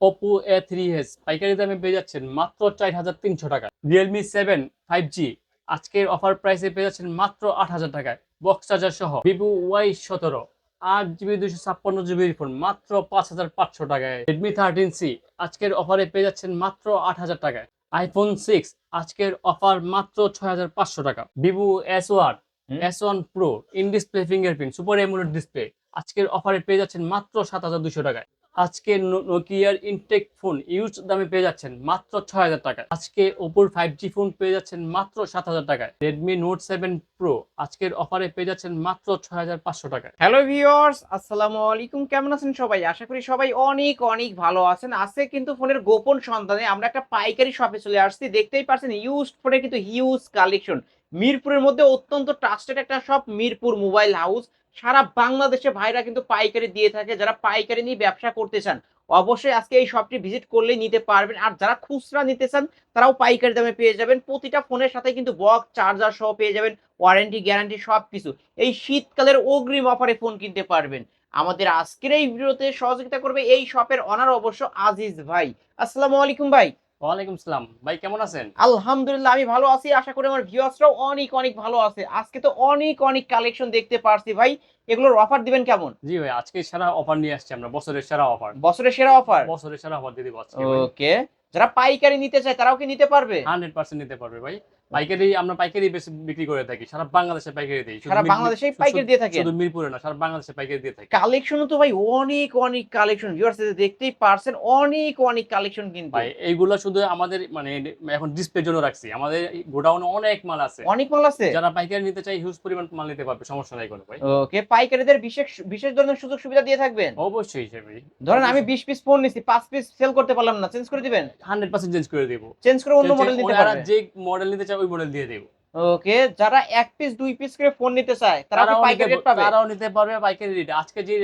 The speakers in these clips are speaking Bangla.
ওপো এ থ্রি এস পাইকারি দামে পেয়ে যাচ্ছেন মাত্র চার হাজার তিনশো টাকা। রিয়েলমি সেভেন ফাইভ জি আজকের অফার প্রাইসে পেয়ে যাচ্ছেন মাত্র আট হাজার টাকায়। বক্স চার্জার সহ ভিভো ওয়াই সতেরো আট জিবি দুশো ছাপ্পান্ন জিবির ফোন মাত্র পাঁচ হাজার পাঁচশো টাকায়। রেডমি থার্টিন সি আজকের অফারে পেয়ে যাচ্ছেন মাত্র আট হাজার টাকায়। আইফোন সিক্স আজকের অফার মাত্র ছয় হাজার পাঁচশো টাকা। Vivo S one. S one pro in display fingerprint super AMOLED display আজকের অফারে পেয়ে যাচ্ছেন মাত্র সাত হাজার দুশো টাকায়। আজকে নোকিয়ার ইনটেক ফোন ইউজ দামে পেয়ে যাচ্ছেন মাত্র ছয় হাজার টাকায়। আজকে ওপোর ফাইভ জি ফোন পেয়ে যাচ্ছেন মাত্র সাত হাজার টাকায়। রেডমি নোট সেভেন প্রো আজকের অফারে পেয়ে যাচ্ছেন মাত্র ছয় হাজার পাঁচশো টাকায়। হ্যালো ভিউয়ার্স, আসসালামু আলাইকুম। কেমন আছেন সবাই? আশা করি সবাই অনেক অনেক ভালো আছেন। আজকে কিন্তু ফোনের গোপন সন্ধানে আমরা একটা পাইকারি শপে চলে আসছি। দেখতেই পারছেন ইউজড ফোনের কিন্তু হিউজ কালেকশন মিরপুরের মধ্যে অত্যন্ত ট্রাস্টেড একটা শপ মিরপুর মোবাইল হাউস সারা বাংলাদেশে ভাইরা কিন্তু পাইকারি দিয়ে থাকে, যারা পাইকারি নিয়ে ব্যবসা করতে চান। অবশ্যই আজকে এই শপটি ভিজিট করলে নিতে পারবেন। আর যারা খুচরা নিতে চান, তারাও পাইকারি দামে পেয়ে যাবেন। প্রতিটা ফোনের সাথে কিন্তু বক্স চার্জার সহ পেয়ে যাবেন। ওয়ারেন্টি গ্যারান্টি সব কিছু এই শীতকালের অগ্রিম অফারে ফোন কিনতে পারবেন। আমাদের আজকের এই ভিডিওতে সহযোগিতা করবে এই শপের অনার অবশ্য আজিজ ভাই। আসসালামু আলাইকুম ভাই। ওয়ালাইকুম সালাম। ভাই কেমন আছেন? আলহামদুলিল্লাহ আমি ভালো আছি। আশা করি আমার ভিউয়ার্সরাও অনেক অনেক ভালো আছে। আজকে তো অনেক অনেক কালেকশন দেখতে পারছি ভাই। এগুলোর অফার দিবেন কেমন? জি ভাই আজকে সেরা অফার নিয়ে আসছি আমরা বছরের সেরা অফার বছরের সেরা অফার বছরের সেরা অফার দিয়ে দিব আজকে ওকে যারা পাইকারি নিতে চায় তারাও কি নিতে পারবে? হান্ড্রেড পার্সেন্ট নিতে পারবে ভাই। পাইকারি আমরা পাইকারি বিক্রি করে থাকি সারা বাংলাদেশে পাইকারি দিই সারা শুধু- পাইকারি দিয়ে থাকে শুধু মিরপুরে না সারা বাংলাদেশে পাইকারি দিয়ে থাকি। কালেকশন তো ভাই অনেক অনেক কালেকশন। ভিউয়ার্স দেখতেই পারছেন অনেক অনেক কালেকশন কিন্তু। ভাই এইগুলো শুধু আমাদের মানে এখন ডিসপ্লের জন্য রাখছি। আমাদের গোডাউনে অনেক মাল আছে। অনেক মাল আছে? যারা পাইকারি নিতে চাই হিউজ পরিমাণ মাল নিতে পারবে সমস্যা নাই কোনো ভাই। ওকে পাইকারিদের বিশেষ বিশেষ ধরনের সুযোগ সুবিধা দিয়ে থাকবেন? অবশ্যই হিসেবে ধরেন আমি বিশ পিস ফোন নিছি পাঁচ পিস সেল করতে পারলাম না চেঞ্জ করে দিবেন? হান্ড্রেড পার্সেন্ট চেঞ্জ করে দেবো। চেঞ্জ করে অন্য মডেল নিতে পারবে যে মডেল নিতে চায় ওই মডেল দিয়ে দেবো। ওকে যারা এক পিস দুই পিস করে ফোন নিতে চায় তারা পাইকারি রেট পাবে? তারাও নিতে পারবে পাইকারি রেট আজকে যে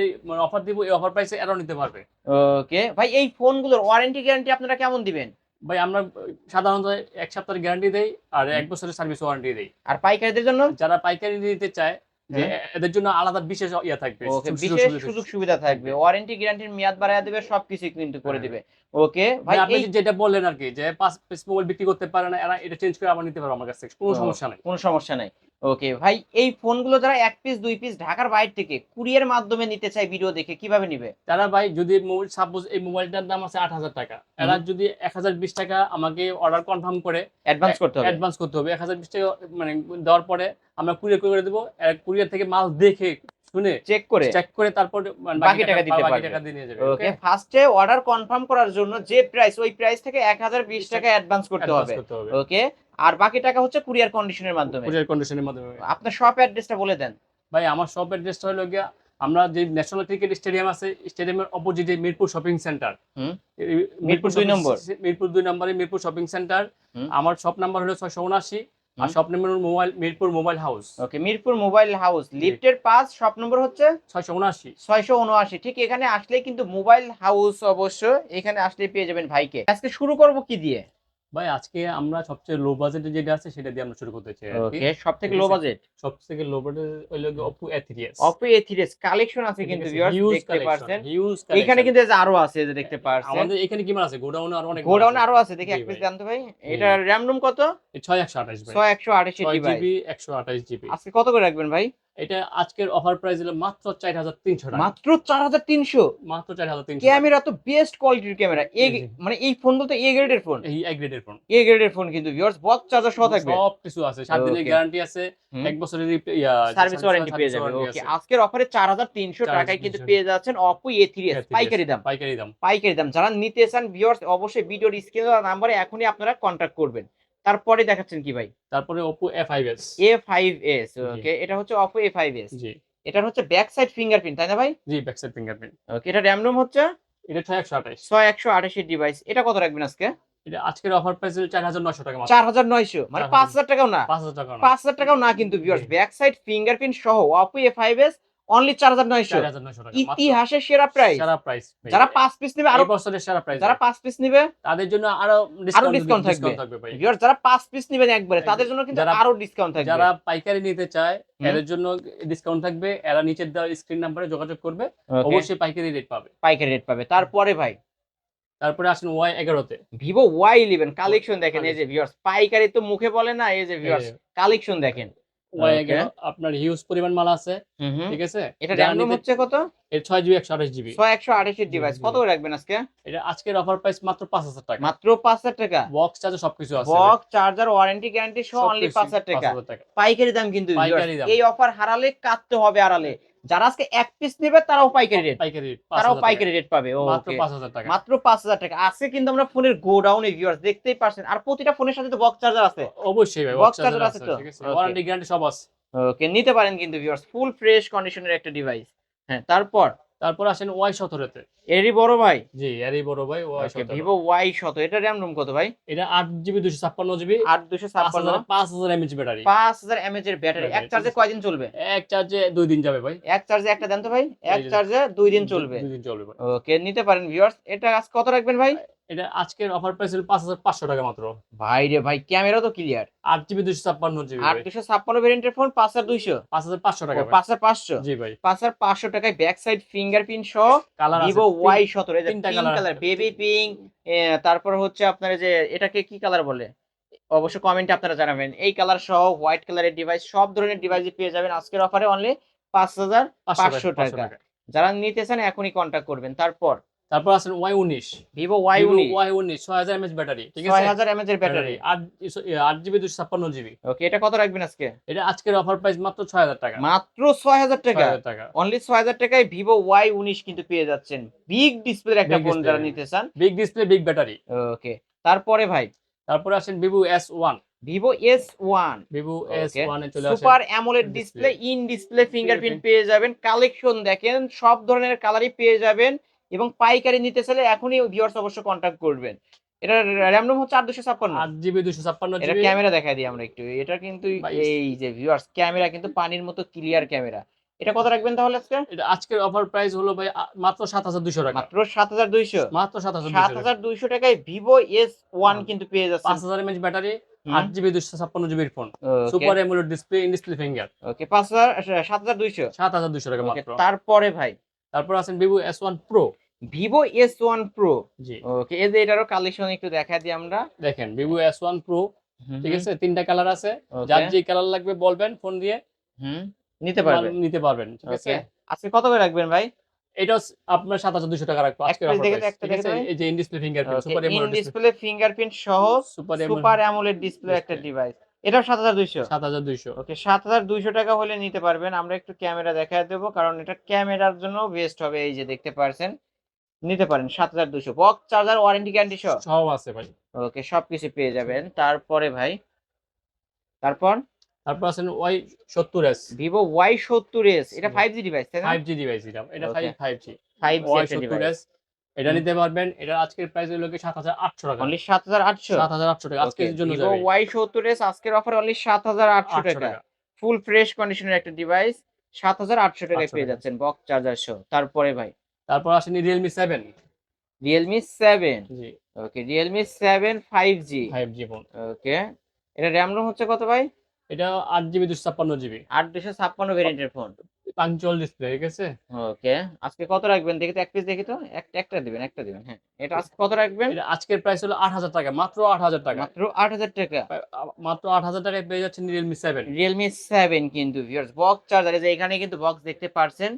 অফার দিব এই অফার প্রাইসে এরাও নিতে পারবে। ওকে ভাই এই ফোনগুলোর ওয়ারেন্টি গ্যারান্টি আপনারা কেমন দিবেন? ভাই আমরা সাধারণত এক সপ্তাহের গ্যারান্টি দেই আর এক বছরের সার্ভিস ওয়ারেন্টি দেই। আর পাইকারিদের জন্য? যারা পাইকারি নিতে চায় যে হ্যাঁ। এদের জন্য আলাদা বিশেষ ইয়ে থাকবে ওকে বিশেষ সুযোগ সুবিধা থাকবে। ওয়ারেন্টি গ্যারান্টির মেয়াদ বাড়ায় দেবে সবকিছু কিন্তু করে হ্যাঁ। দিবে। ওকে ভাই ভাই আপনি যেটা বললেন আর কি যে পাঁচ পিস মোবাইল বিক্রি করতে পারে না এরা এটা চেঞ্জ করে আবার নিতে পারে আমার কাছে কোনো সমস্যা নাই। কোনো সমস্যা নাই। ওকে ভাই এই ফোনগুলো যারা এক পিস দুই পিস ঢাকার বাইরে থেকে কুরিয়ার মাধ্যমে নিতে চায় ভিডিও দেখে কীভাবে নিবে? তারা ভাই যদি মোবাইল সাপোজ এই মোবাইলটার দাম আছে আট হাজার টাকা এরা যদি এক হাজার বিশ টাকা আমাকে অর্ডার কনফার্ম করে অ্যাডভান্স করতে হবে। অ্যাডভান্স করতে হবে। এক হাজার বিশ টাকা মানে দেওয়ার পরে আমরা কুরিয়ার করে দেবো কুরিয়ার থেকে মাল দেখে শুনে চেক করে। চেক করে তারপর বাকি টাকা দিতে পারবে। টাকা দিয়ে নিয়ে যাবে ওকে ফার্স্টে অর্ডার কনফার্ম করার জন্য যে প্রাইস ওই প্রাইস থেকে এক হাজার বিশ টাকা অ্যাডভান্স করতে হবে। ওকে আর বাকি টাকা হচ্ছে কুরিয়ার কন্ডিশনের মাধ্যমে। কুরিয়ার কন্ডিশনের মাধ্যমে। আপনার শপ অ্যাড্রেসটা বলে দেন। ভাই আমার শপ অ্যাড্রেসটা হলো গিয়া আমরা যে ন্যাশনাল ক্রিকেট স্টেডিয়াম আছে স্টেডিয়ামের অপোজিটে মিরপুর শপিং সেন্টার মিরপুর দুই নম্বর। মিরপুর দুই নম্বরে মিরপুর শপিং সেন্টার আমার শপ নাম্বার হলো ছয়শো উনআশি। আর। Shop number mobile Mirpur mobile house okay Mirpur mobile house লিফটের পাঁচ শপ নম্বর হচ্ছে? ছয়শো উনআশি। ছয়শো উনআশি। ঠিক এখানে আসলে কিন্তু মোবাইল হাউস অবশ্য এখানে আসলে পেয়ে যাবেন ভাইকে। আজকে শুরু করব কি দিয়ে? ভাই আজকে আমরা সবচেয়ে লো বাজেটে যেটা আছে সেটা দিয়ে আমরা শুরু করতে চাই ওকে সব থেকে লো বাজেট সব থেকে লো বাজেট হলো Oppo এথিরিয়াস Oppo A three s collection আছে কিন্তু viewers দেখতে পারছেন। হিউজ এখানে কিন্তু আরও আছে যে দেখতে পারছেন। আমাদের এখানে কি মাল আছে? গোডাউন আরও অনেক গোডাউন আরও আছে দেখি এক পিস। জানতো ভাই। এটা র্যাম রুম কত? ছয় একশো আঠাশ ভাই। ছয় একশো আঠাশি ছয় ডিভাইস জিবি একশো আঠাশ জিবি আজকে কত করে রাখবেন ভাই? এটা আজকের অফার প্রাইস হলো মাত্র চার হাজার তিনশো টাকা। মাত্র চার হাজার তিনশো? মাত্র চার হাজার তিনশো ক্যামেরা তো বেস্ট কোয়ালিটির ক্যামেরা। এ জি। মানে এই ফোন বলতে এ গ্রেডের ফোন এই এক গ্রেডের ফোন এ গ্রেডের ফোন কিন্তু ভিউয়ার্স বক্স চার্জার সহ থাকবে? সব কিছু আছে সাত দিনের গ্যারান্টি আছে। এক বছরের সার্ভিস ওয়ারেন্টি পেয়ে যাবে। warranty ওকে আজকের অফারে চার হাজার তিনশো 4300 টাকায় কিন্তু পেয়ে যাচ্ছেন Oppo A three S A3s, পাইকারি দাম। পাইকারি দাম। পাইকারি দাম। যারা নিতে চান ভিউয়ার্স অবশ্যই ভিডিওর স্ক্রিনে নাম্বারে এখনই আপনারা কন্ট্যাক্ট করবেন। তারপরে দেখাচ্ছেন কি ভাই? তারপরে ফাইভ এস জি। ওকে এটা হচ্ছে ফাইভ এস জি। এটার হচ্ছে ব্যাক সাইড ফিঙ্গারপ্রিন্ট তাই না ভাই? জি ব্যাক সাইড ফিঙ্গারপ্রিন্ট ওকে এটা র্যাম রুম হচ্ছে? এটা ছয় একশো আঠাশ। ছয় একশো আঠাশি ডিভাইস এটা কত রাখবেন আজকে? এটা আজকের অফার প্রাইস হলো চার হাজার নশো টাকা মাত্র। চার হাজার নয়শো মানে 4,900 পাঁচ হাজার টাকাও না? পাঁচ হাজার টাকা না। পাঁচ হাজার টাকাও না কিন্তু ভিউয়ার্স ব্যাক সাইড ফিঙ্গারপ্রিন্ট সহ ফাইভ এস অনলি চার হাজার নয়শো। ইতিহাসের সেরা প্রাইস সেরা প্রাইস যারা পাঁচ পিস নেবে আরও বছরের সেরা প্রাইস যারা পাঁচ পিস নেবে তাদের জন্য আরও আরও থাকবে। থাকবে যারা পাঁচ পিস নেবেন একবারে তাদের জন্য কিন্তু আরও ডিসকাউন্ট থাকবে। যারা পাইকারি নিতে চায় এদের জন্য ডিসকাউন্ট থাকবে। এরা নিচের দেওয়া স্ক্রিন নাম্বারে যোগাযোগ করবে। অবশ্যই পাইকারি রেট পাবে। পাইকারি রেট পাবে। তারপরে ভাই। তারপরে আসেন ওয়াই এগারোতে। ভিভো ওয়াই ইলেভেন কালেকশন দেখেন এই যে ভিউয়ার্স পাইকারি তো মুখে বলে না এই যে ভিউয়ার্স কালেকশন দেখেন। আপনার হিউজ পরিমাণ মাল আছে। ঠিক আছে? এটা র্যাম হচ্ছে কত? এর ছয় জিবি একশো আঠাশ জিবি ছয় একশো আঠাশের ডিভাইস কত রাখবেন আজকে? এটা আজকের অফার প্রাইস মাত্র পাঁচ হাজার টাকা। মাত্র পাঁচ হাজার টাকা? বক্স চার্জ সবকিছু আছে। বক্স চার্জার ওয়ারেন্টি গ্যারান্টি সহ অনলি সবকিছু পাঁচ হাজার টাকা। 5,000 টাকা। পাইকারি দাম কিন্তু এই অফার হারালে কাটতে হবে আড়ালে। যারা আজকে এক পিস নেবে তারাও পাইকারি রেট পাইকারি রেট তারাও পাইকারি রেট পাবে ও মাত্র পাঁচ হাজার টাকা। মাত্র পাঁচ হাজার টাকা। আছে কিন্তু আমরা ফোনের গোডাউনে ভিউয়ার্স দেখতেই পারছেন। আর প্রতিটা ফোনের সাথে তো বক্স চার্জার আছে। অবশ্যই ভাই বক্স চার্জার আছে তো? ওয়ারেন্টি গ্যারান্টি সব আছে। ওকে নিতে পারেন কিন্তু ভিউয়ার্স ফুল ফ্রেশ কন্ডিশনের একটা ডিভাইস হ্যাঁ তারপর তারপর আসেন ওয়াই সতেরোতে। এরই বড় ভাই? জি এরই বড় ভাই ওয়াই সতেরো। ভিভো ওয়াই সতেরো এটা র্যাম রুম কত ভাই? এটা আট জিবি দুশো ছাপ্পান্ন জিবি আট দুশো ছাপ্পান্ন। পাঁচ হাজার এমএচ ব্যাটারি। পাঁচ হাজার এমএচ এর ব্যাটারি। এক চার্জে কয়দিন চলবে? এক চার্জে দুই দিন যাবে ভাই। এক চার্জে একটা দেন তো ভাই? এক চার্জে দুই দিন চলবে। দুই দিন চলবে ওকে নিতে পারেন ভিউয়ার্স এটা আজ কত রাখবেন ভাই? এটা আজকের অফার প্রাইস হলো পাঁচ হাজার পাঁচশো টাকা মাত্র। ভাই রে ভাই ক্যামেরা তো ক্লিয়ার আট জিবি দুশো ছাপ্পান্ন জিবি আট দুশো ছাপ্পান্ন ভেরিয়েন্টের ফোন পাঁচ হাজার দুইশো। পাঁচ হাজার পাঁচশো টাকা। পাঁচ হাজার পাঁচশো। জি ভাই। পাঁচ হাজার পাঁচশো টাকায় ব্যাক সাইড ফিঙ্গারপ্রিন্ট সহ কালার ভিভো ওয়াই সতেরো তিনটা কালার বেবি পিঙ্ক তারপর হচ্ছে আপনার যে এটাকে কি কালার বলে? অবশ্য কমেন্টে আপনারা জানাবেন। এই কালার সহ হোয়াইট কালারের ডিভাইস সব ধরনের ডিভাইস পেয়ে যাবেন আজকের অফারে অনলি পাঁচ হাজার পাঁচশো টাকা। যারা নিতে চান এখনই কন্ট্যাক্ট করবেন। তারপর তারপর আছেন ওয়াই উনিশ। ভিভো ওয়াই উনিশ। ওয়াই উনিশ ছয় হাজার এমএচ ব্যাটারি ঠিক আছে? ছয় হাজার এমএচ এর ব্যাটারি আট আট জিবি দুশো ছাপ্পান্ন জিবি। ওকে এটা কত রাখবেন আজকে? এটা আজকের অফার প্রাইস মাত্র ছয় হাজার টাকা। মাত্র ছয় হাজার টাকা? অনলি ছয় হাজার টাকায় ভিভো ওয়াই উনিশ কিন্তু পেয়ে যাচ্ছেন। বিগ ডিসপ্লের একটা ফোন যারা নিতে চান। Big display big battery okay তারপরে ভাই? তারপরে আসেন Vivo S one Vivo S one Vivo S one এ চলে super AMOLED display in display fingerprint পেয়ে যাবেন। কালেকশন দেখেন সব ধরনের কালারই পেয়ে যাবেন। এবং পাইকারি নিতে চাইলে এখনই ভিউয়ার্স অবশ্য কন্ট্যাক্ট করবেন। এটা র্যাম রোম হচ্ছে আট দুশো ছাপ্পান্ন। আট জিবি দুশো ছাপ্পান্ন এটা ক্যামেরা দেখাই দিই আমরা একটু। এটা কিন্তু এই যে ভিউয়ার্স ক্যামেরা কিন্তু পানির মতো ক্লিয়ার ক্যামেরা। এটা কত রাখবেন তাহলে আজকে? এটা আজকের অফার প্রাইস হলো ভাই মাত্র সাত হাজার দুশো টাকা। মাত্র সাত হাজার দুইশো? মাত্র সাত হাজার সাত হাজার দুইশো টাকায় ভিভো এস ওয়ান কিন্তু পেয়ে যাচ্ছেন। হাজার এমএচ ব্যাটারি আট জিবি জিবির phone super AMOLED display in display finger okay পাঁচ হাজার সাত হাজার দুইশো? সাত হাজার দুশো টাকা ওকে মাত্র। তারপরে ভাই তারপর আছেন Vivo S one pro Vivo S one pro জি। ওকে এই যে এটারও কালেকশন একটু দেখা দিই আমরা। দেখেন ভিভো এস ওয়ান প্রো ঠিক আছে? তিনটা কালার আছে। যার যে কালার লাগবে বলবেন ফোন দিয়ে। হুম, নিতে পারবেন। নিতে পারবেন ঠিক আছে? আজকে কত করে রাখবেন ভাই? এটা আপনার সাত হাজার দুশো টাকা রাখব আছে? এই যে in display fingerprint super AMOLED display fingerprint সহ সুপার সুপার অ্যামোলেড ডিসপ্লে একটা ডিভাইস এটাও সাত হাজার দুইশো? সাত হাজার দুইশো। ওকে সাত হাজার দুইশো টাকা হলে নিতে পারবেন। আমরা একটু ক্যামেরা দেখা দেবো কারণ এটা ক্যামেরার জন্য বেস্ট হবে এই যে দেখতে পারছেন। নিতে পারেন সাত হাজার দুশো বক্স চার্জার ওয়ারেন্টি গ্যারান্টি সহ সব আছে ভাই। ওকে সবকিছু পেয়ে যাবেন। তারপরে ভাই তারপর? তারপর আছেন ওয়াই সত্তর এস ভিভো ওয়াই সত্তর এস এটা five G device five G device এটা। এটা five five G five G device এটা নিতে পারবেন। এটা আজকের প্রাইস হলো কি সাত হাজার আটশো টাকা। অনলি সাত হাজার আটশো? সাত হাজার আটশো টাকা। আজকের জন্য ভিভো যাবে। ওয়াই সত্তর এস আজকের অফার অনলি সাত হাজার আটশো আটশো টাকা। টাকা। ফুল ফ্রেশ কন্ডিশনের একটা ডিভাইস সাত হাজার আটশো টাকায় পেয়ে। যাচ্ছেন বক্স চার্জার সহ তারপরে ভাই? তারপর আসেন রিয়েলমি সেভেন রিয়েলমি সেভেন জি। Okay five G five G phone okay এটা র্যাম রোম হচ্ছে কত ভাই? এটা আট জিবি দুশো ছাপ্পান্ন জিবি আট দুশো ছাপ্পান্ন ভেরিয়েন্টের ফোন পাঞ্চুয়াল ডিসপ্লে ঠিক আছে? ওকে আজকে কত রাখবেন? দেখি তো এক পিস দেখি তো? একটা একটা দিবেন একটা দিবেন হ্যাঁ। এটা আজকে কত রাখবেন? আজকের প্রাইস হলো আট হাজার টাকা মাত্র আট হাজার টাকা। মাত্র আট হাজার টাকা। মাত্র আট হাজার টাকায় পেয়ে যাচ্ছেন রিয়েলমি সেভেন রিয়েলমি সেভেন কিন্তু ভিউয়ার্স বক্স চার্জার যে এখানে কিন্তু বক্স দেখতে পারছেন।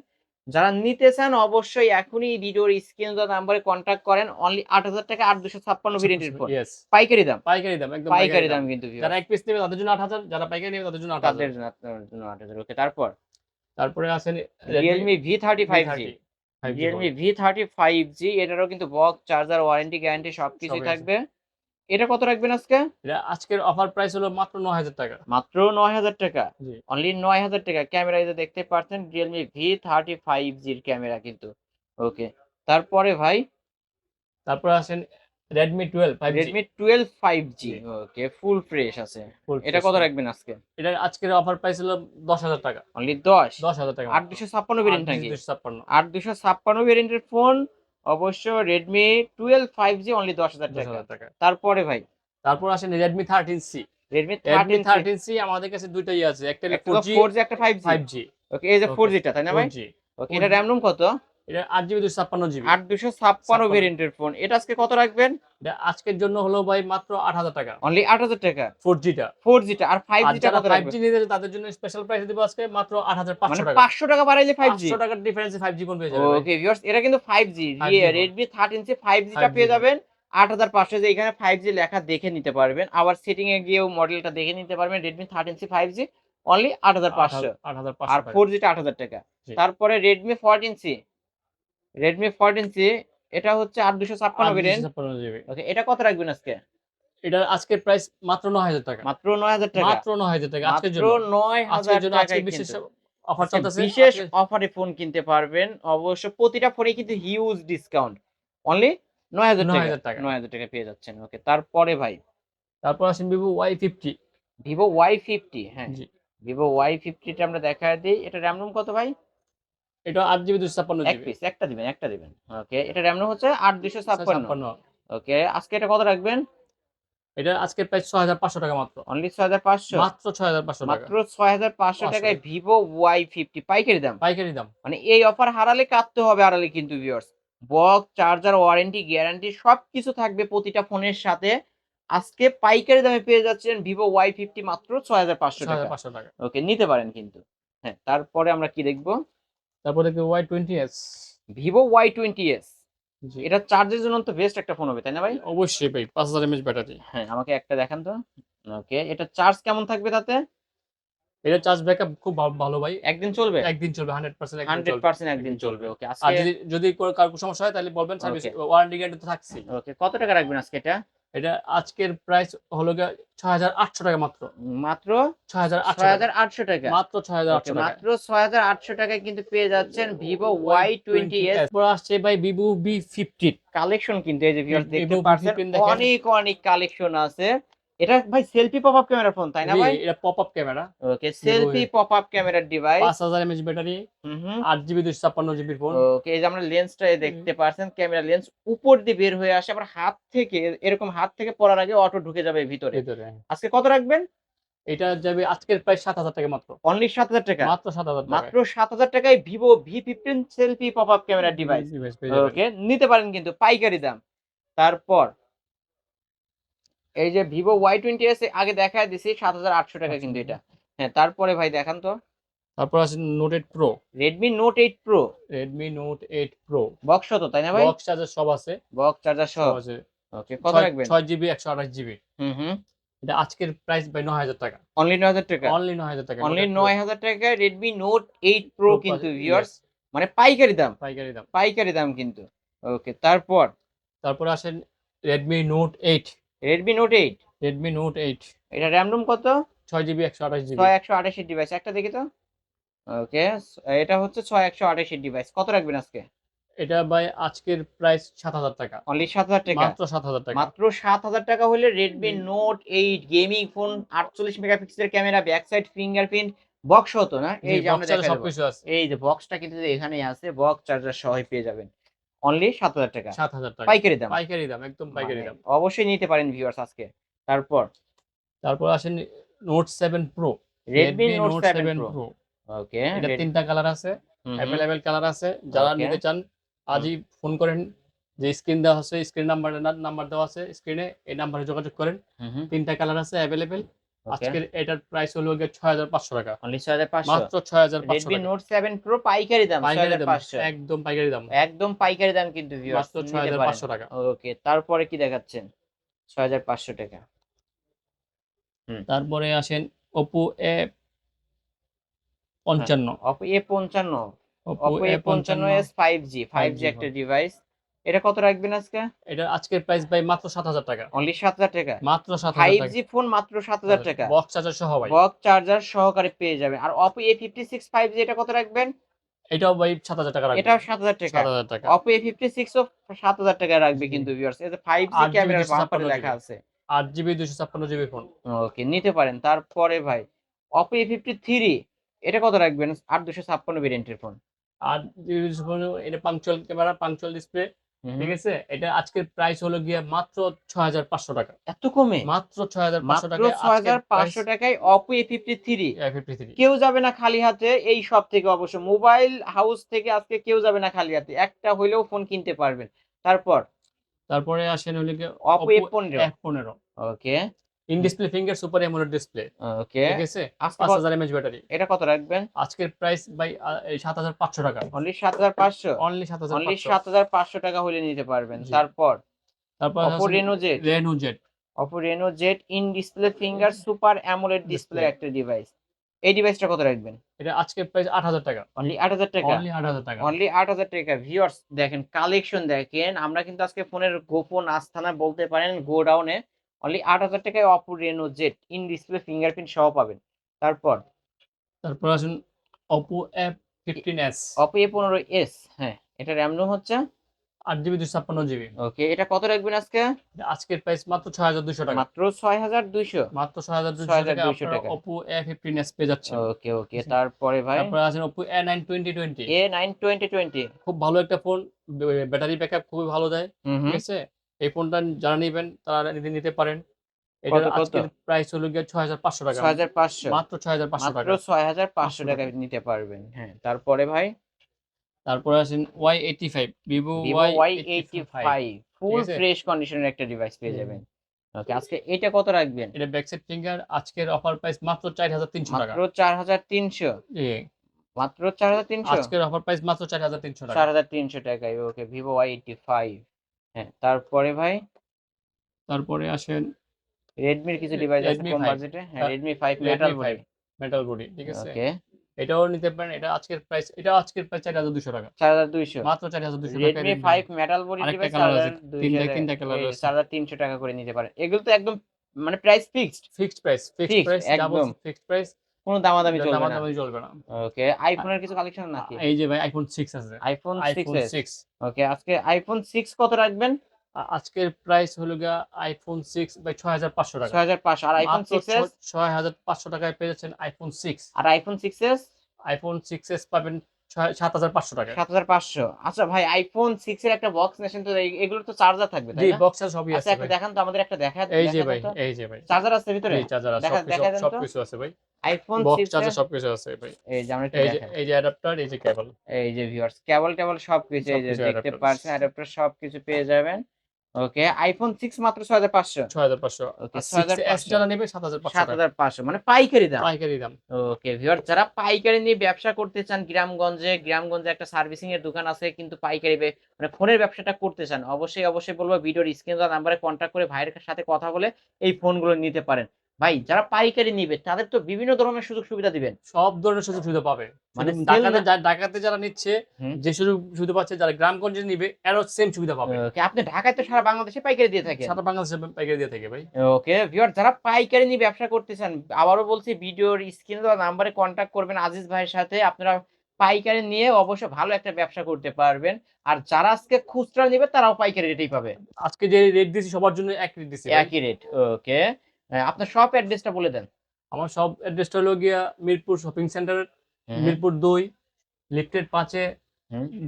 যারা নিতে চান অবশ্যই এখনই ভিডিওর স্ক্রিন নাম্বারে কন্ট্যাক্ট করেন। অনলি আট হাজার টাকা আট দুশো ছাপ্পান্ন ভেরিয়েন্টের ফোন পাইকারি দাম। পাইকারি দাম একদম পাইকারি দাম কিন্তু যারা এক পিস নেবে তাদের জন্য আট হাজার যারা পাইকারি নেবে তাদের জন্য আট হাজার। জন্য আট হাজার ওকে তারপর? তারপরে আছেন Realme V thirty five G Realme V thirty five G এটারও কিন্তু বক্স চার্জার ওয়ারেন্টি গ্যারান্টি সবকিছু সবই আছে। থাকবে। এটা কত রাখবেন আজকে? এটা আজকের অফার প্রাইস হলো মাত্র নয় হাজার টাকা। মাত্র নয় হাজার টাকা? জি। অনলি নয় হাজার টাকা। ক্যামেরা যে দেখতে পাচ্ছেন রিয়েলমি ভি থার্টি ফাইভ জির ক্যামেরা কিন্তু। ওকে তারপরে ভাই? তারপরে আসেন Redmi twelve five Redmi twelve five G. Okay full fresh আছে। এটা কত রাখবেন আজকে? এটা আজকের অফার প্রাইস হলো দশ হাজার টাকা। অনলি দশ? দশ হাজার টাকা। আট দুশো ছাপ্পান্ন ভেরিয়েন্ট নাকি? আট দুশো ছাপ্পান্ন। ভেরিয়েন্টের ফোন অবশ্য Redmi twelve five G only দশ হাজার দশ টাকা হাজার টাকা। তারপরে ভাই? তারপর আসেন Redmi thirteen C Redmi Redmi thirteen thirteen C আমাদের কাছে দুইটাই আছে একটা একটা ফোর জি ফোর জি একটা five G five G okay এই যে ফোর জিটা তাই না ভাই? ওকে এটা র্যাম রুম কত? এটা আট জিবি দুশো ছাপ্পান্ন জিবি। আট দুশো ছাপ্পান্ন ছাপ্পান্ন। ভেরিয়েন্টের ফোন। এটা আজকে কত রাখবেন? এটা আজকের জন্য হলো ভাই মাত্র আট হাজার টাকা। অনলি আট হাজার টাকা? ফোর জিটা ফোর জিটা আর ফাইভ আর জিটা কত ফাইভ জি নিতে তাদের জন্য স্পেশাল প্রাইস দিব আজকে মাত্র আট হাজার পাঁচশো টাকা। পাঁচশো টাকা বাড়াইলে ফাইভ জি পাঁচশো টাকার ডিফারেন্সে ফাইভ জি ফোন পেয়ে যাবে ওকে ভিউয়ার্স এটা কিন্তু five G Redmi thirteen C five জিটা 5G পেয়ে যাবেন আট হাজার পাঁচশো। যে এখানে ফাইভ জি লেখা দেখে নিতে পারবেন। আবার সেটিং এ গিয়েও মডেলটা দেখে নিতে পারবেন Redmi thirteen C five G only আট হাজার পাঁচশো আট হাজার আর ফোর জিটা আট হাজার টাকা। তারপরে Redmi fourteen C Redmi fourteen C এটা হচ্ছে আট দুশো ছাপ্পান্ন জিবি ওকে এটা কত রাখবেন আজকে? এটার আজকের প্রাইস মাত্র নয় হাজার টাকা। মাত্র নয় হাজার টাকা। মাত্র নয় হাজার টাকা আজকের জন্য। নয় হাজার আজকে বিশেষ অফার চলতেছে। বিশেষ অফারে ফোন কিনতে পারবেন। অবশ্য প্রতিটা ফোনে কিন্তু হিউজ ডিসকাউন্ট অনলি নয় হাজার টাকা। 9,000 টাকা। নয় হাজার টাকা পেয়ে যাচ্ছেন। ওকে তারপরে ভাই? তারপর আসেন Vivo Y fifty Vivo Y fifty হ্যাঁ। ভিভো ওয়াই ফিফটিটা আমরা দেখা দিই। এটা র্যাম রোম কত ভাই? এটা আট জিবি দুশো ছাপ্পান্ন এক পিস একটা দিবেন একটা দিবেন। ওকে এটা র্যাম হচ্ছে আট দুশো ছাপ্পান্ন। ওকে আজকে এটা কত রাখবেন? এটা আজকের প্রাইস ছয় হাজার পাঁচশো টাকা মাত্র। অনলি ছয় হাজার পাঁচশো? মাত্র ছয় হাজার পাঁচশো মাত্র ছয় হাজার পাঁচশো টাকায় ভিভো ওয়াই ফিফটি পাইকারি দাম? পাইকারি দাম। মানে এই অফার হারালে কাটতে হবে হারালে কিন্তু viewers box charger warranty guarantee সবকিছু থাকবে প্রতিটা ফোনের সাথে। আজকে পাইকারি দামে পেয়ে যাচ্ছেন ভিভো ওয়াই ফিফটি মাত্র ছয় হাজার পাঁচশো টাকা। ওকে নিতে পারেন কিন্তু। হ্যাঁ তারপরে আমরা কি দেখব? তারপরে কি Y twenty S Vivo Y twenty S এটা চার্জের জন্য তো বেস্ট একটা ফোন হবে তাই না ভাই? অবশ্যই ভাই পাঁচ হাজার এমএচ ব্যাটারি। হ্যাঁ আমাকে একটা দেখান তো। ওকে এটা চার্জ কেমন থাকবে তাতে? এটা চার্জ ব্যাকআপ খুব ভালো- ভাই। একদিন চলবে? একদিন চলবে হান্ড্রেড পার্সেন্ট হান্ড্রেড পার্সেন্ট একদিন চলবে ওকে। আর আজকে যদি কারও সমস্যা হয় তাহলে বলবেন সার্ভিস. ওয়ারেন্টি গ্যারান্টি তো থাকছে ওকে কত টাকা রাখবেন আজকে এটা? এটা আজকের প্রাইস হলো ছয় হাজার আটশো টাকা মাত্র। মাত্র ছয় হাজার ছয় টাকা। হাজার আটশো টাকা। মাত্র ছয় হাজার আটশো মাত্র ছয় হাজার আটশো টাকায় কিন্তু পেয়ে যাচ্ছেন ভিভো ওয়াই টোয়েন্টি এস এরপর আসছে ভাই ভিভো বি ফিফটি কালেকশন কিন্তু এই যে দেখতে পাচ্ছেন অনেক অনেক কালেকশন আছে। এটা ভাই selfie pop up camera phone তাই না ভাই? এটা pop up camera okay selfie pop up ক্যামেরার ডিভাইস পাঁচ হাজার এমএচ ব্যাটারি আট জিবি দুশো ছাপ্পান্ন জিবি ফোন ওকে এই যে আমরা লেন্সটা দেখতে পাচ্ছেন ক্যামেরা লেন্স উপর দিয়ে বের হয়ে আসে আবার হাত থেকে এরকম হাত থেকে পড়ার আগে অটো ঢুকে যাবে ভিতরে। আজকে কত রাখবেন? এটা যাবে আজকের প্রাইস সাত হাজার টাকা মাত্র। অনলি সাত হাজার টাকা? মাত্র সাত হাজার মাত্র সাত হাজার টাকায় Vivo V fifteen selfie pop up camera device. Okay নিতে পারেন কিন্তু পাইকারি দাম। তারপর এই যে ভিভো ওয়াই টোয়েন্টি এস আগে দেখা দিছি সাত হাজার আটশো টাকা কিন্তু এটা। হ্যাঁ তারপরে ভাই দেখান তো। তারপর আছে note eight pro Redmi note eight pro Redmi note eight pro box তো তাই না ভাই? বক্স চার্জার সব আছে। বক্স চার্জার সব। আছে। ওকে কত রাখবেন? ছয় জিবি একশো আঠাশ জিবি হুম হুম। এটা আজকের প্রাইস ভাই নয় হাজার টাকা। অনলি নয় হাজার টাকা? অনলি নয় হাজার টাকা। Only Note 8 Pro। নয় হাজার টাকা রেডমি নোট এইট প্রো কিন্তু ভিউয়ার্স মানে পাইকারি দাম। পাইকারি দাম। পাইকারি দাম কিন্তু। ওকে তারপর? তারপরে আসেন Redmi note eight Redmi note eight Redmi note eight এটা র্যাম রোম কত? ছয় জিবি একশো আঠাশ জিবি ছয় একশো আঠাশি ডিভাইস একটা দেখি তো। ওকে এটা হচ্ছে ছয় একশো আঠাশি ডিভাইস কত রাখবেন আজকে? এটা ভাই আজকের প্রাইস সাত হাজার টাকা। অনলি সাত হাজার টাকা? মাত্র সাত হাজার টাকা। মাত্র সাত হাজার টাকা হলে Redmi note eight gaming phone আটচল্লিশ মেগাপিক্সেলের camera back side fingerprint box হতো না? এই যে আমরা দেখা সবকিছু আছে। এই যে বক্সটা কিন্তু এখানেই আছে। বক্স চার্জার সহই পেয়ে যাবেন। অনলি সাত হাজার টাকা। সাত হাজার টাকা। পাইকারি দাম। পাইকারি দাম একদম পাইকারি মানে দাম। অবশ্যই নিতে পারেন ভিউয়ার্স আজকে। তারপর? তারপর আসেন note seven pro Redmi note seven pro pro okay এটা তিনটা কালার আছে অ্যাভেলেবেল কালার আছে। যারা নিতে চান আজই ফোন করেন। যে স্ক্রিন দেওয়া আছে স্ক্রিন নাম্বার নাম্বার দেওয়া আছে স্ক্রিনে এই নাম্বারে যোগাযোগ করেন। তিনটা কালার আছে অ্যাভেলেবেল আজকের এটার প্রাইস হলো গিয়ে ছয় হাজার পাঁচশো টাকা। অনলি ছয় হাজার পাঁচশো। মাত্র ছয় হাজার পাঁচশো রেডমি টাকা। নোট সেভেন প্রো পাইকারি দাম ছয় পাইকারি দাম পাঁচশো। একদম পাইকারি দাম। একদম পাইকারি দাম কিন্তু ভিউয়ার্স মাত্র ছয় হাজার পাঁচশো টাকা। ওকে তারপরে কি দেখাচ্ছেন? ছয় হাজার পাঁচশো টাকা। তারপরে আসেন ওপো এ পঞ্চান্ন। অপো এ পঞ্চান্ন। ওপো অপো এ এ পঞ্চান্ন। S five G five G 5G একটা ডিভাইস এটা কত রাখবেন আজকে? এটা আজকের প্রাইস ভাই মাত্র সাত হাজার টাকা। অনলি সাত হাজার টাকা? মাত্র সাত ফাইভ হাজার জি ফোন মাত্র সাত হাজার টাকা। বক্স চার্জার সহ ভাই। বক্স চার্জার সহকারে পেয়ে যাবেন আর সিক্স ফাইভ জি এটা কত রাখবেন? এটাও ভাই সাত হাজার টাকা রাখবেন। এটাও সাত হাজার টাকা। সাত হাজার টাকা। অপো এ ফিফটি সিক্স ও সাত হাজার টাকা রাখবে কিন্তু ভিউয়ার্স এই যে ফাইভ জি 8GB ক্যামেরার বাম্পারে লেখা আছে। আট জিবি দুশো ছাপ্পান্ন জিবি ফোন ওকে নিতে পারেন। তারপরে ভাই অপো এ ফিফটি থ্রি এটা কত রাখবেন? আট দুশো ছাপ্পান্ন ভেরিয়েন্টের ফোন আর এটা পাংচুয়াল ক্যামেরা পাংচুয়াল ডিসপ্লে ঠিক আছে? এটা আজকের প্রাইস হলো গিয়ে মাত্র ছয় হাজার পাঁচশো টাকা। এত কমে? মাত্র ছয় হাজার পাঁচশো টাকা ছয় হাজার পাঁচশো টাকায় Oppo A fifty three fifty three কেউ যাবে না খালি হাতে এই সব থেকে অবশ্য। মোবাইল হাউস থেকে আজকে কেউ যাবে না খালি হাতে। একটা হইলেও ফোন কিনতে পারবেন। তারপর? তারপরে আসেন হলো গিয়ে অপো এফ পনেরো। এফ পনেরো। Okay in display finger super AMOLED display okay ঠিক আছে? আজকে পাঁচ হাজার এমএচ ব্যাটারি এটা কত রাখবেন? আজকের প্রাইস বাই সাত হাজার পাঁচশো টাকা। অনলি সাত হাজার পাঁচশো? অনলি সাত হাজার অনলি সাত হাজার পাঁচশো টাকা হলে নিতে পারবেন। তারপর? তারপর Oppo Reno Z Reno Z Oppo Reno Z in display finger super AMOLED display একটা ডিভাইস এই ডিভাইসটা কত রাখবেন? এটা আজকের প্রাইস আট হাজার টাকা। অনলি আট হাজার টাকা? অনলি আট হাজার টাকা। অনলি আট হাজার টাকা। ভিউয়ার্স দেখেন কালেকশন দেখেন। আমরা কিন্তু আজকে ফোনের গোপন আস্থানা বলতে পারেন গোডাউনে অনলি আট হাজার টাকায় Oppo Reno Z in display fingerprint সহ পাবেন। তারপর? তারপর আসুন Oppo F fifteen S Oppo A পনেরো এস হ্যাঁ এটা র্যাম রোম হচ্ছে। আট জিবি দুশো ছাপ্পান্ন জিবি ওকে এটা কত রাখবেন আজকে? আজকের প্রাইস মাত্র ছয় হাজার দুশো টাকা। মাত্র ছয় হাজার দুইশো মাত্র ছয় হাজার দুশো 6,200 টাকা Oppo এ ফিফটিন এস পেয়ে যাচ্ছে ওকে ওকে তারপরে ভাই? তারপর আছেন Oppo A nine twenty twenty A nine twenty twenty খুব ভালো একটা ফোন ব্যাটারি ব্যাকআপ খুবই ভালো দেয় ঠিক আছে? এই ফোনটা যারা নেবেন তারা নিতে নিতে পারেন। এটার? আজকের প্রাইস হলো গিয়ে ছয় হাজার পাঁচশো টাকা। ছয় হাজার পাঁচশো। মাত্র ছয় হাজার পাঁচশো মাত্র টাকা। ছয় হাজার পাঁচশো 500 টাকা। নিতে পারবেন। হ্যাঁ তারপরে ভাই? তারপরে আছেন Y eighty five Vivo Vivo Y Y eighty five full? Fresh কন্ডিশনের একটা ডিভাইস পেয়ে যাবেন। ওকে আজকে এটা কত রাখবেন? এটা ব্যাকসাইড ফিঙ্গার আজকের অফার প্রাইস মাত্র চার হাজার তিনশো টাকা। মাত্র চার হাজার তিনশো। জি, মাত্র চার হাজার তিনশো? আজকের অফার প্রাইস মাত্র চার হাজার তিনশো টাকা। চার হাজার তিনশো টাকায় okay Vivo Y eighty five হ্যাঁ তারপরে ভাই? তারপরে আসেন রেডমির কিছু ডিভাইস আছে Redmi কম বাজেটে হ্যাঁ Redmi five metal Redmi 5 metal body ঠিক আছে? ওকে এটাও নিতে পারেন এটা আজকের প্রাইস এটা আজকের প্রাইস চার হাজার দুশো টাকা। চার হাজার দুইশো। মাত্র চার হাজার দুশো টাকা Redmi five metal body device তিনটা- তিনটা colour আছে। চার হাজার তিনশো টাকা করে নিতে পারেন। এগুলো তো একদম মানে price fixed fixed price fixed price একদম। ফিক্সড প্রাইস কোনো দামাদামি চলবে না। দামাদামি চলবে না। ওকে আইফোনের কিছু কালেকশন নাকি? এই যে ভাই আইফোন 6 আছে। আইফোন 6 ওকে আজকে আইফোন 6 কত রাখবেন? আজকের প্রাইস হলো গিয়া আইফোন 6 বাই ছয় হাজার পাঁচশো টাকা। ছয় হাজার পাঁচশো আর আইফোন মাত্র সিক্স এস ছ- ছয় হাজার পাঁচশো টাকায় পেয়ে যাচ্ছেন আইফোন 6 আর iPhone six S iPhone six S পাবেন ছয় সাত হাজার পাঁচশো টাকা। সাত হাজার পাঁচশো। আচ্ছা ভাই আইফোন সিক্স এর একটা বক্স নেছেন তো এগুলোর তো চার্জার থাকবে জি বক্স সবই আচ্ছা আছে একটা দেখান তো আমাদের একটা দেখা এই যে ভাই এই যে ভাই। চার্জার আছে ভিতরে? চার্জার আছে সবকিছু আছে ভাই। আইফোন বক্স চার্জার সবকিছু আছে ভাই। এই যে আমরা এই যে। এই যে অ্যাডাপ্টার এই যে কেবল এই যে ভিউয়ার্স কেবল কেবল সবকিছু এই যে দেখতে পাচ্ছেন অ্যাডাপ্টার সবকিছু পেয়ে যাবেন। ওকে আইফোন সিক্স মাত্র ছয় হাজার পাঁচশো। ছয় হাজার পাঁচশো। Okay, সিক্স এস 6500 যারা নেবে সাত হাজার পাঁচশো সাত টাকা হাজার পাঁচশো মানে পাইকারি দাম। পাইকারি দাম। ওকে ভিউয়ার যারা পাইকারি নিয়ে ব্যবসা করতে চান গ্রামগঞ্জে গ্রামগঞ্জে একটা সার্ভিসিং এর দোকান আছে কিন্তু পাইকারি মানে ফোনের ব্যবসাটা করতে চান অবশ্যই অবশ্যই বলব ভিডিওর স্ক্রিন দেওয়া নাম্বারে কন্টাক্ট করে ভাইয়ের সাথে কথা বলে এই ফোনগুলো নিতে পারেন। ভাই যারা পাইকারি নিবে তাদের তো বিভিন্ন ধরনের সুযোগ সুবিধা দিবেন। সব ধরনের সুযোগ সুবিধা পাবে। মানে ঢাকাতে ঢাকাতে যারা নিচ্ছে। যে সুযোগ সুবিধা পাচ্ছে যারা গ্রামগঞ্জে নিবে এরও সেম সুবিধা পাবে। ওকে আপনি ঢাকায় তো সারা বাংলাদেশে পাইকারি দিয়ে থাকেন। সারা বাংলাদেশে পাইকারি দিয়ে থাকে ভাই। ওকে ভিউয়ার যারা পাইকারি নিয়ে ব্যবসা করতে চান আবারও বলছি ভিডিওর স্ক্রিনে দেওয়া নাম্বারে কন্ট্যাক্ট করবেন আজিজ ভাইয়ের সাথে। আপনারা পাইকারি নিয়ে অবশ্যই ভালো একটা ব্যবসা করতে পারবেন। আর যারা আজকে খুচরা নেবে তারাও পাইকারি রেটেই পাবে। আজকে যে রেট দিছি সবার জন্য এক রেট দিছি ভাই। একই রেট ওকে আপনার শপ অ্যাড্রেসটা বলে দেন। আমার সব অ্যাড্রেসটা হলো গিয়া মিরপুর শপিং সেন্টার মিরপুর দুই লিফটেড পাঁচে।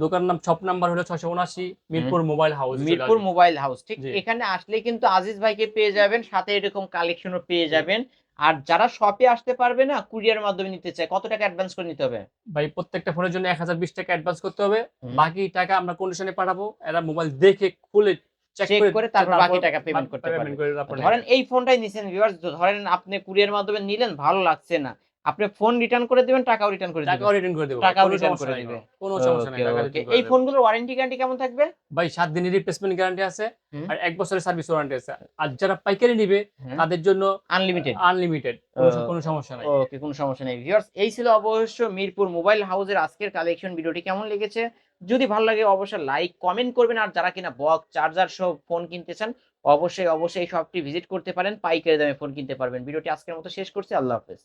দোকান নাম শপ নাম্বার হলো ছশো উনাশি Mirpur mobile house Mirpur mobile house ঠিক? এখানে আসলে কিন্তু আজিজ ভাইকে পেয়ে যাবেন সাথে এরকম কালেকশনও পেয়ে যাবেন। আর যারা শপে আসতে পারবে না কুরিয়ার মাধ্যমে নিতে চায় কত টাকা অ্যাডভান্স করে নিতে হবে? ভাই প্রত্যেকটা ফোনের জন্য এক হাজার বিশ টাকা অ্যাডভান্স করতে হবে। বাকি টাকা আমরা কন্ডিশনে পাঠাবো এরা মোবাইল দেখে খুলে চেক করে তারপর বাকি টাকা payment করতে payment পারবে। করে তারপর ধরেন এই ফোনটাই নিছেন ভিউয়ার্স ধরেন আপনি কুরিয়ার মাধ্যমে নিলেন ভালো লাগছে না। আপনি ফোন রিটার্ন করে দিবেন টাকাও রিটার্ন করে দিবেন। টাকাও রিটার্ন করে দেবো টাকাও সমস্যা করে নাই, দিবে। কোনো সমস্যা নাই এই ফোনগুলোর ওয়ারেন্টি গ্যারান্টি কেমন থাকবে? ভাই সাত দিনের রিপ্লেসমেন্ট গ্যারান্টি আছে আর এক বছরের সার্ভিস ওয়ারেন্টি আছে। আর যারা পাইকারি নিবে। তাদের জন্য আনলিমিটেড আনলিমিটেড। কোনো সমস্যা নাই। ওকে কোনো সমস্যা নেই। ভিউয়ার্স এই ছিল অবশ্য মিরপুর মোবাইল হাউসের আজকের কালেকশন ভিডিওটি কেমন লেগেছে? যদি ভালো লাগে অবশ্যই লাইক কমেন্ট করবেন। আর যারা কিনা বক্স চার্জার সব ফোন কিনতে চান অবশ্যই অবশ্যই এই শপটি ভিজিট করতে পারেন। পাইকারি দামে ফোন কিনতে পারবেন। ভিডিওটি আজকের মতো শেষ করছি। আল্লাহ হাফেজ।